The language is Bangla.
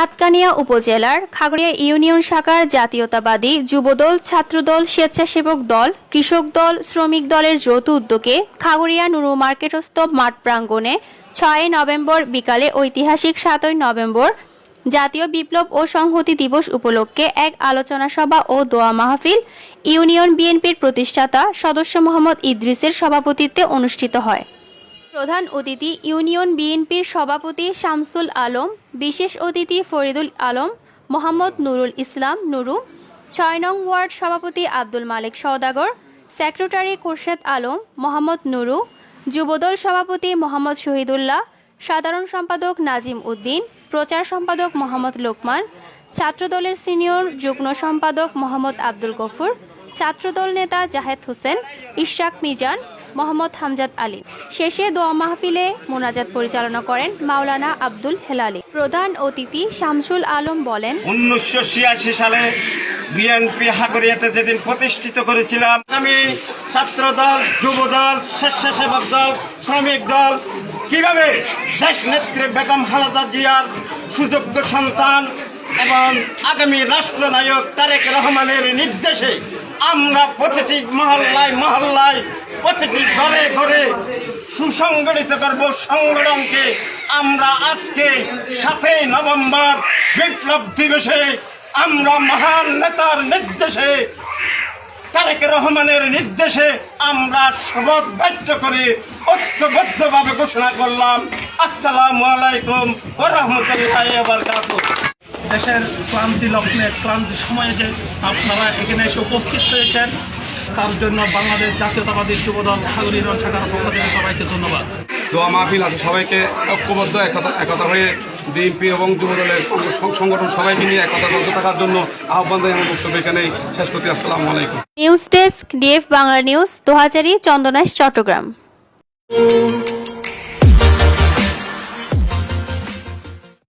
সাতকানিয়া উপজেলার খাগড়িয়া ইউনিয়ন শাখার জাতীয়তাবাদী যুবদল, ছাত্রদল, স্বেচ্ছাসেবক দল, কৃষক দল, শ্রমিক দলের যৌথ উদ্যোগে খাগড়িয়া নুরু মার্কেটস্থ মাঠ প্রাঙ্গণে ছয় নভেম্বর বিকালে ঐতিহাসিক সাতই নভেম্বর জাতীয় বিপ্লব ও সংহতি দিবস উপলক্ষে এক আলোচনা সভা ও দোয়া মাহফিল ইউনিয়ন বিএনপির প্রতিষ্ঠাতা সদস্য মোহাম্মদ ইদ্রিসের সভাপতিত্বে অনুষ্ঠিত হয়। প্রধান অতিথি ইউনিয়ন বিএনপির সভাপতি শামসুল আলম, বিশেষ অতিথি ফরিদুল আলম, মোহাম্মদ নুরুল ইসলাম নুরু, ছয় নং ওয়ার্ড সভাপতি আব্দুল মালিক সওদাগর, সেক্রেটারি খোরশেদ আলম, মোহাম্মদ নুরু, যুবদল সভাপতি মোহাম্মদ শহীদুল্লাহ, সাধারণ সম্পাদক নাজিম উদ্দিন, প্রচার সম্পাদক মোহাম্মদ লোকমান, ছাত্রদলের সিনিয়র যুগ্ম সম্পাদক মোহাম্মদ আব্দুল গফুর, ছাত্রদল নেতা জাহেদ হোসেন ইশরাক মিজান মোহাম্মদ হামজাদ আলী। শেষে দোয়া মাহফিলে মোনাজাত পরিচালনা করেন মাওলানা আব্দুল হেলালি। প্রধান অতিথি শামসুল আলম বলেন, উনিশশো ছিয়াশি সালে বিএনপি হাগরিয়াতে যেদিন প্রতিষ্ঠিত করেছিলাম, আমি ছাত্র দল যুব দল স্বেচ্ছাসেবক দল, শ্রমিক দল, কীভাবে দেশ নেত্রী বেগম খালেদা জিয়ার সুযোগ্য সন্তান এবং আগামী রাষ্ট্রনায়ক তারেক রহমানের নির্দেশে আমরা প্রতিটি মহল্লায় মহল্লায়, প্রতিটি ঘরে ঘরে সুসংগঠিত করব সংগঠনকে। আমরা আজকে সাতই নভেম্বর বিপ্লব দিবসে আমরা মহান নেতার নির্দেশে, তারেক রহমানের নির্দেশে আমরা শপথ ব্যক্ত করে ঐক্যবদ্ধভাবে ঘোষণা করলাম। আসসালামু আলাইকুম ও রহমতুল্লাহ দেশের ক্রান্তি লগ্নে ক্রান্তি সময়ে যে আপনারা এখানে এসে উপস্থিত হয়েছেন তার জন্য বাংলাদেশ জাতীয়তাবাদী যুবদল খাগড়ি শাখার পক্ষ থেকে সবাইকে ধন্যবাদ। দোয়া মাহফিল আছে। সবাইকে ঐক্যবদ্ধ একতা একতা হয়ে বিএনপি এবং যুবদলের সং- সংগঠন সবাইকে নিয়ে একতাবদ্ধ থাকার জন্য আহ্বান জানিয়ে আমার বক্তব্য এখানেই শেষ করতে আসসালামু আলাইকুম। News desk DF Bangla news Dohazari Chandanaish Chattogram.